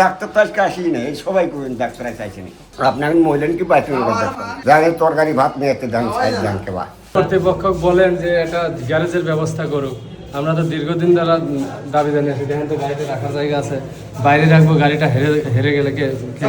Doctor তো আজকে সবাই করবেন ডাক্তার চাইছেন আপনার মহিলা কি পাইছেন তরকারি ভাত নিয়ে এতে দান সাইড দান কেবা কর্তৃপক্ষ বলেন যে একটা গ্যারেজের ব্যবস্থা করুক। আমরা তো দীর্ঘদিন দ্বারা দাবি জানিয়েছি দেখেন তো গাড়িতে রাখার জায়গা আছে বাইরে রাখব গাড়িটা হেরে হেরে গেলে কে কে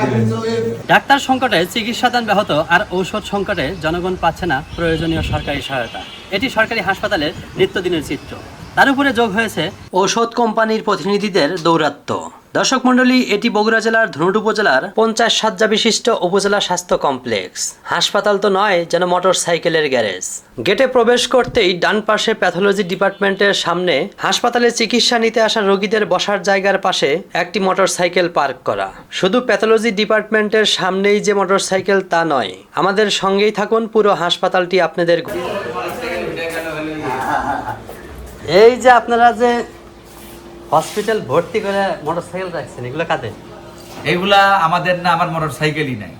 ডাক্তার সংকটে চিকিৎসাদান ব্যাহত আর ঔষধ সংকটে জনগণ পাচ্ছে না প্রয়োজনীয় সরকারি সহায়তা। এটি সরকারি হাসপাতালের নিত্যদিনের চিত্র। তার উপরে যোগ হয়েছে ঔষধ কোম্পানির প্রতিনিধিদের দৌরাত্ম্য। দর্শক মণ্ডলী এটি বগুড়া জেলার ধনুট উপজেলার পঞ্চাশ সাজ্জা বিশিষ্ট উপজেলা স্বাস্থ্য কমপ্লেক্স। হাসপাতাল তো নয় যেন মোটর সাইকেলের গ্যারেজ। গেটে প্রবেশ করতেই ডান পাশে প্যাথোলজি ডিপার্টমেন্টের সামনে হাসপাতালে চিকিৎসা নিতে আসা রোগীদের বসার জায়গার পাশে একটি মোটর সাইকেল পার্ক করা। শুধু প্যাথোলজি ডিপার্টমেন্টের সামনেই যে মোটর সাইকেল তা নয় আমাদের সঙ্গেই থাকুন পুরো হাসপাতালটি আপনাদের এই যে আপনারা যে হসপিটাল ভর্তি করে মোটর সাইকেল রাখছেন এগুলো কাদের? এগুলা আমাদের না আমার মোটর সাইকেলই নাই।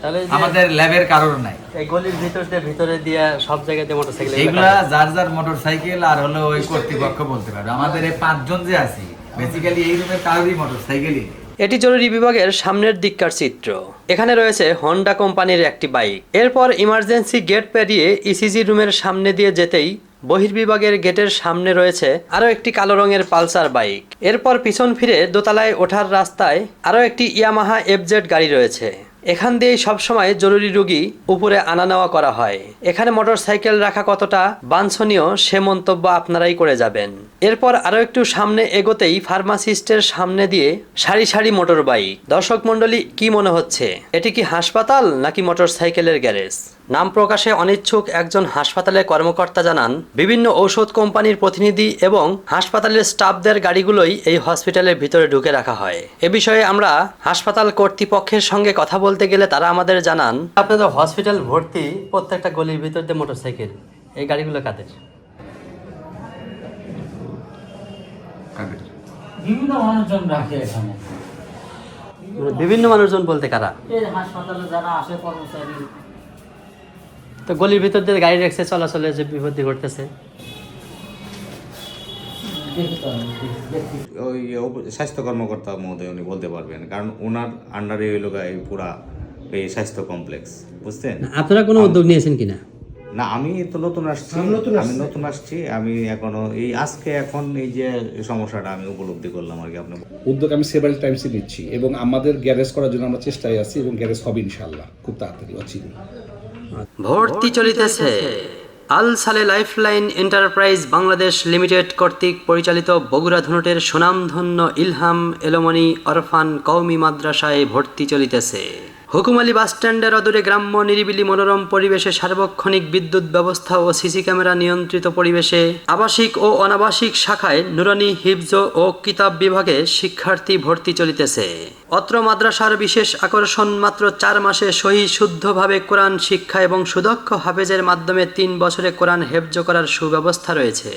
তাহলে আমাদের ল্যাবের কারোর নাই। এই গলির ভিতর দিয়ে ভিতরে দিয়ে সব জায়গাতে মোটর সাইকেল এগুলা যার যার মোটর সাইকেল আর হলো ওই কর্তৃপক্ষ বলতে পারবে। আমাদের এই পাঁচজন যে আছি বেসিক্যালি এই রুমের কারোরই মোটর সাইকেলই নেই। এটি জরুরি বিভাগের সামনের দিককার চিত্র। এখানে রয়েছে হন্ডা কোম্পানির একটি বাইক। এরপর ইমার্জেন্সি গেট পেরিয়ে ইসিজি রুমের সামনে দিয়ে যেতেই বহির্বিভাগের গেটের সামনে রয়েছে আরও একটি কালো রঙের পালসার বাইক। এরপর পিছন ফিরে দোতলায় ওঠার রাস্তায় আরও একটি ইয়ামাহা এফজেড গাড়ি রয়েছে। এখান দিয়েই সবসময় জরুরি রুগী উপরে আনা নেওয়া করা হয়। এখানে মোটর সাইকেল রাখা কতটা বাঞ্ছনীয় সে মন্তব্য আপনারাই করে যাবেন। এরপর আরও একটু সামনে এগোতেই ফার্মাসিস্টের সামনে দিয়ে সারি সারি মোটর বাইক দর্শক মণ্ডলী, কি মনে হচ্ছে? এটি কি হাসপাতাল নাকি মোটর সাইকেলের গ্যারেজ? নাম প্রকাশে অনিচ্ছুক একজন হাসপাতালের কর্মকর্তা জানান বিভিন্ন ঔষধ কোম্পানির প্রতিনিধি এবং হাসপাতালের স্টাফদের গাড়িগুলোই এই হসপিটালের ভিতরে ঢুকে রাখা হয়। এ বিষয়ে আমরা হাসপাতাল কর্তৃপক্ষের সঙ্গে কথা বলতে গেলে তারা আমাদের জানান আপনাদের হসপিটাল ভর্তি প্রত্যেকটা গলির ভিতর দিয়ে মোটরসাইকেল এই গাড়িগুলো কাদের? বিভিন্ন মানুষজন রাখে এখানে। মানে বিভিন্ন মানুষজন বলতে কারা? এই হাসপাতালে যারা আসে কর্মচারী তো গলির ভিতর দিয়ে গাড়ি রাখছে চলাচলে যে বিপত্তি ঘটতেছে। ওই স্বাস্থ্য কর্মকর্তা মহোদয় উনি বলতে পারবেন কারণ ওনার আন্ডারে হইল গা এই পুরা এই স্বাস্থ্য কমপ্লেক্স বুঝছেন? আপনারা কোনো উদ্যোগ নিয়েছেন কিনা? না আমি তো নতুন আসছি আমি নতুন আসছি। আমি এখনও এই আজকে এখন এই যে সমস্যাটা আমি উপলব্ধি করলাম আর কি আপনি উদ্যোগ আমি সেভারাল টাইমসই নিচ্ছি এবং আমাদের গ্যারেজ করার জন্য আমরা চেষ্টায় আছি এবং গ্যারেজ হবে ইনশাল্লাহ খুব তাড়াতাড়ি অচিরে ভর্তি চলিতেছে। আল সালে লাইফলাইন এন্টারপ্রাইজ বাংলাদেশ লিমিটেড কর্তৃক পরিচালিত বগুড়া ধনুটের সুনামধন্য ইলহাম এলোমনি অরফান কৌমি মাদ্রাসায় ভর্তি চলিতেছে। হুকুমালী বাসস্ট্যান্ডের অদূরে গ্রাম্য নিরিবিলি মনোরম পরিবেশে সার্বক্ষণিক বিদ্যুৎ ব্যবস্থা ও সিসি ক্যামেরা নিয়ন্ত্রিত পরিবেশে আবাসিক ও অনাবাসিক শাখায় নুরানি হিফজ ও কিতাব বিভাগে শিক্ষার্থী ভর্তি চলিতেছে। অত্র মাদ্রাসার বিশেষ আকর্ষণ মাত্র চার মাসে সহি শুদ্ধভাবে কোরআন শিক্ষা এবং সুদক্ষ হাফেজের মাধ্যমে তিন বছরে কোরআন হেফজ করার সুব্যবস্থা রয়েছে।